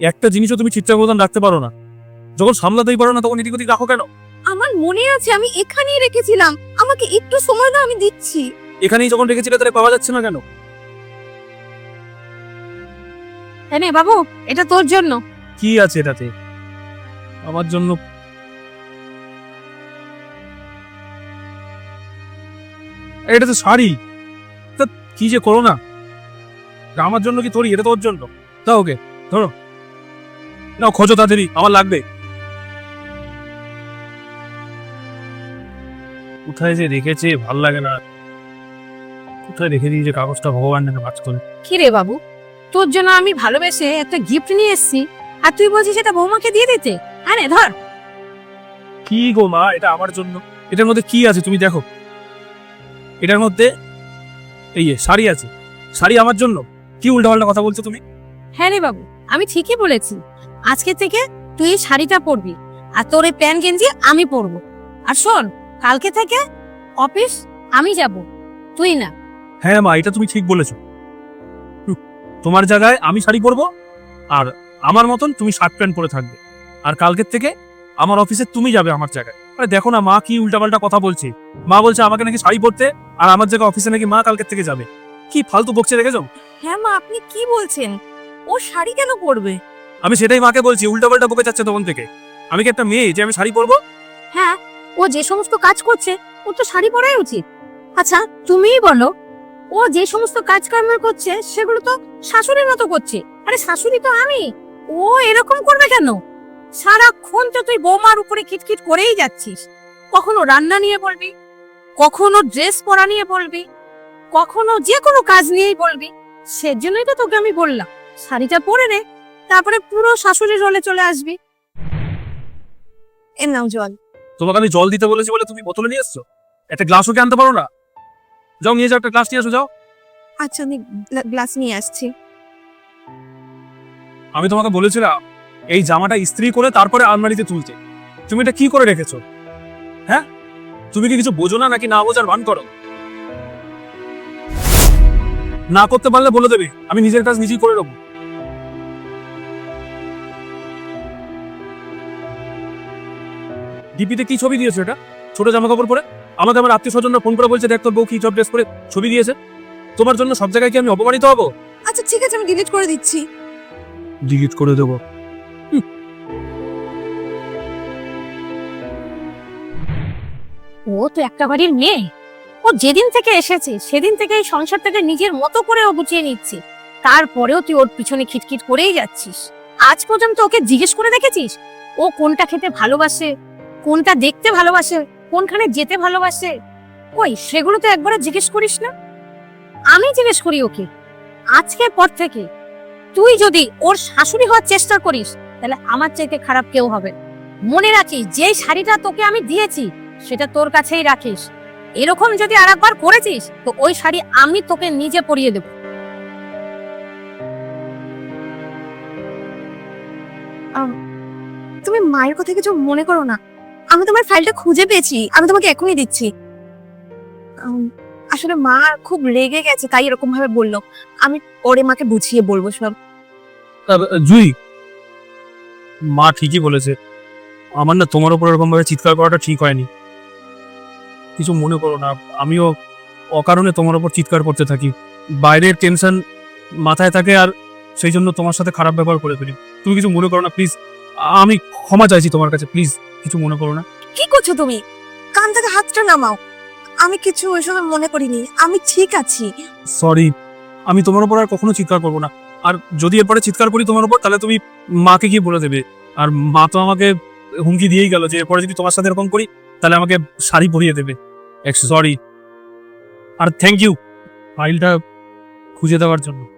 একটা জিনিসও তুমি মতন রাখতে পারো না। যখন সামলাতেই পারো না তখন এদিক ওদিক রাখো কেন? আমার মনে আছে আমি এখানেই রেখেছিলাম। আমাকে একটু সময় দাও আমি দিচ্ছি। এখানেই যখন রেখেছিলে তাহলে পাওয়া যাচ্ছে না কেন? হ্যাঁ বাবু এটা তোর জন্য। কি আছে এটাতে? আমার জন্য এটা তো শাড়ি? তা কি যে করো না? আমার জন্য কি তোরই? এটা তোর জন্য। তা ওকে ধরো। নাও খোঁজো তাড়াতাড়ি আমার লাগবে। কোথায় যে রেখেছে ভালো লাগে না। কোথায় রেখে দিয়েছে কাগজটা ভগবান নাকি বাজ করে? কি রে বাবু? তোর জন্য আমি ভালোবেসে একটা গিফট নিয়ে এসেছি আর তুই বলছিস এটা বৌমাকে দিয়ে দিতে? আরে ধর। কি গো মা এটা আমার জন্য? এটার মধ্যে কি আছে তুমি দেখো। এটার মধ্যে এই যে শাড়ি আছে। শাড়ি আমার জন্য? কি উল্টাপাল্টা কথা বলছো তুমি? হ্যাঁ রে বাবু আমি ঠিকই বলেছি। আজকে থেকে তুই এই শাড়িটা পরবি আর তোর এই প্যান্ট গেঞ্জি আমি পরবো। আর শোন কালকে থেকে অফিস আমি যাব তুই না। হ্যাঁ মা এটা তুমি ঠিক বলেছ। তোমার জায়গায় আমি শাড়ি পরবো আর আমার মতন তুমি শার্ট প্যান্ট পরে থাকবে। আর কালকের থেকে আমার অফিসে তুমি যাবে আমার জায়গায়। আরে দেখো না মা কি উল্টাপাল্টা কথা বলছে। মা বলছে আমাকে নাকি শাড়ি পরতে আর আমার জায়গায় অফিসে নাকি মা কালকের থেকে যাবে। কি ফালতু বকছে দেখেছ? হ্যাঁ মা আপনি কি বলছেন? ও শাড়ি কেন পরবে? আমি সেটাই মাকে বলছি, উল্টাপাল্টা বকে যাচ্ছে তখন থেকে। আমি কি একটা মেয়ে যে আমি শাড়ি পরবো? হ্যাঁ ও যে সমস্ত কাজ করছে ও তো শাড়ি পরাই উচিত। আচ্ছা তুমিই বলো, ও যে সমস্ত কাজ কর্ম করছে, সেগুলো তো শাশুড়ির মতো করছে। আরে শাশুড়ি তো আমি, ও এরকম করবে কেন? সারাক্ষণ তো তুই বৌমার উপরে খিটখিট করেই যাচ্ছিস। কখনো রান্না নিয়ে বলবি, কখনো ড্রেস পরা নিয়ে বলবি, কখনো যে কোনো কাজ নিয়েই বলবি। সেজন্যই তো তোকে আমি বললাম, শাড়িটা পরে নে। তারপরে পুরো শাশুড়ির রোলে চলে আসবি। এ নাও জল। তোমাকে আমি জল দিতে বলেছি বলে তুমি বোতলে নিয়ে এসছো? একটা গ্লাসও কি আনতে পারো না? যাও নিয়ে যাও একটা গ্লাস নিয়ে আসো যাও। আচ্ছা আমি গ্লাস নিয়ে আসছি। আমি তোমাকে বলেছিলাম এই জামাটা ইস্ত্রি করে তারপরে আলমারিতে তুলতে। তুমি এটা কি করে রেখেছো? হ্যাঁ? তুমি কি কিছু বোঝো না নাকি না বোঝার ভান করো? না করতে পারলে বলে দেবে আমি নিজের কাজ নিজেই করে নেব। ডিপিতে কি ছবি দিয়েছে এটা? ছোট জামা কাপড় পরে? আমাকে আমার আত্মীয় স্বজনরা ফোন করে বলছে দেখ তোর বউ কি জব ড্রেস পরে ছবি দিয়েছে। তোমার জন্য সব জায়গায় কি আমি অপমানিত হব? আচ্ছা ঠিক আছে আমি ডিলিট করে দিচ্ছি। ডিলিট করে দেবো। ও তো একটা বাড়ির মেয়ে। ও যেদিন থেকে এসেছে সেদিন থেকে এই সংসারটাকে নিজের মতো করে ও গুছিয়ে নিচ্ছে। তারপরেও তুই ওর পিছনে খিটখিট করেই যাচ্ছিস। আজ পর্যন্ত ওকে জিজ্ঞেস করে দেখেছিস? ও কোনটা খেতে ভালোবাসে? কোনটা দেখতে ভালোবাসে, কোনখানে যেতে ভালোবাসে? কই, সেগুলো তো একবারও জিজ্ঞেস করিস না? আমি জিজ্ঞেস করি ওকে, আজকের পর থেকে। তুই যদি ওর শাশুড়ি হওয়ার চেষ্টা করিস, তাহলে আমার চাইতে খারাপ কেউ হবে মনে রাখিস যে শাড়িটা তোকে আমি দিয়েছি, সেটা তোর কাছেই রাখিস। এরকম যদি আরেকবার করেছিস, তো ওই শাড়ি আমি তোকে নিজে পরিয়ে দেব। তুমি মায়ের কথা কিছু মনে করো না। আমি তোমার ফাইলটা খুঁজে পেয়েছি। আমি তোমাকে এখনই দিচ্ছি। আসলে মা খুব রেগে গেছে, তাই এরকম ভাবে বলল। আমি পরে মাকে বুঝিয়ে বলব সব। জুই! মা ঠিকই বলেছে। আমার না তোমার উপর এরকম ভাবে চিৎকার করাটা ঠিক হয়নি। কিছু মনে করো না, আমিও অকারণে তোমার উপর চিৎকার করতে থাকি। বাইরের টেনশন মাথায় থাকে আর সেই জন্য তোমার সাথে খারাপ ব্যবহার করে ফেলি। তুমি কিছু মনে করো না প্লিজ আমি ক্ষমা চাইছি তোমার কাছে প্লিজ কিছু মনে করো না। কি করছ তুমি? কান থেকে হাতটা নামাও। আমি কিছু ওইসব মনে করিনি। আমি ঠিক আছি। সরি আমি তোমার উপর আর কখনো চিৎকার করব না। আর যদি এরপরে চিৎকার করি তোমার উপর তাহলে তুমি মাকে গিয়ে বলে দেবে। আর মা তো আমাকে হুমকি দিয়েই গেল যে এরপরে যদি তোমার সাথে এরকম করি তাহলে আমাকে শাড়ি পরিয়ে দেবে। সরি আর থ্যাংক ইউ ফাইলটা খুঁজে দেওয়ার জন্য।